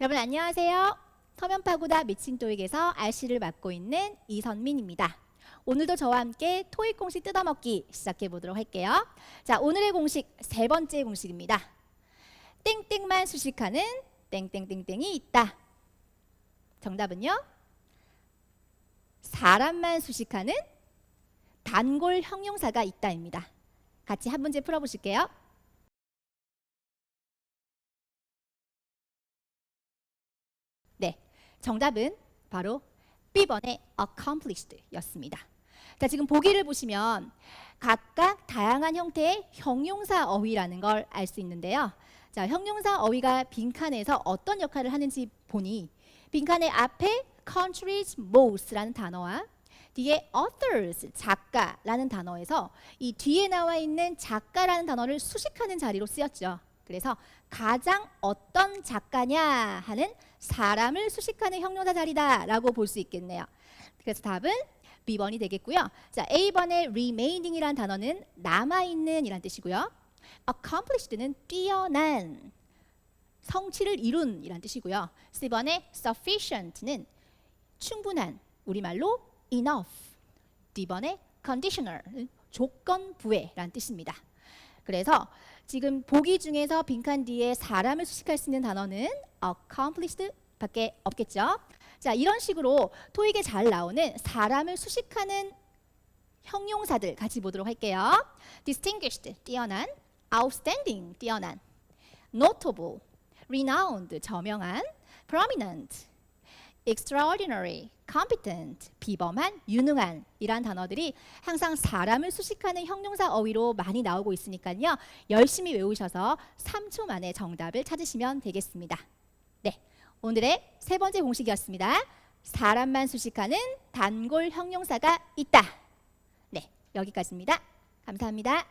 여러분 안녕하세요. 서면파고다 미친 토익에서 RC를 맡고 있는 이선민입니다. 오늘도 저와 함께 토익 공식 뜯어먹기 시작해 보도록 할게요. 자, 오늘의 공식 세 번째 공식입니다. 땡땡만 수식하는 땡땡땡땡이 있다. 정답은요? 사람만 수식하는 단골 형용사가 있다입니다. 같이 한 문제 풀어보실게요. 정답은 바로 B번의 accomplished.였습니다. 자, 지금 보기를 보시면 각각 다양한 형태의 형용사 어휘라는 걸 알 수 있는데요. 자, 형용사 어휘가 빈칸에서 어떤 역할을 하는지 보니 빈칸의 앞에 countries most라는 단어와 뒤에 authors 작가라는 단어에서 이 뒤에 나와 있는 작가라는 단어를 수식하는 자리로 쓰였죠. 그래서 가장 어떤 작가냐 하는 사람을 수식하는 형용사 자리다라고 볼 수 있겠네요. 그래서 답은 B번이 되겠고요. 자, A번의 remaining이란 단어는 남아 있는 이란 뜻이고요. accomplished는 뛰어난 성취를 이룬 이란 뜻이고요. C번의 sufficient는 충분한 우리말로 enough. D번의 conditional 조건부에란 뜻입니다. 그래서 지금 보기 중에서 빈칸 뒤에 사람을 수식할 수 있는 단어는 accomplished 밖에 없겠죠. 자, 이런 식으로 토익에 잘 나오는 사람을 수식하는 형용사들 같이 보도록 할게요. distinguished 뛰어난, outstanding 뛰어난, notable renowned 저명한, prominent extraordinary, competent, 비범한, 유능한 이란 단어들이 항상 사람을 수식하는 형용사 어휘로 많이 나오고 있으니까요. 열심히 외우셔서 3초 만에 정답을 찾으시면 되겠습니다. 네, 오늘의 세 번째 공식이었습니다. 사람만 수식하는 단골 형용사가 있다. 네, 여기까지입니다. 감사합니다.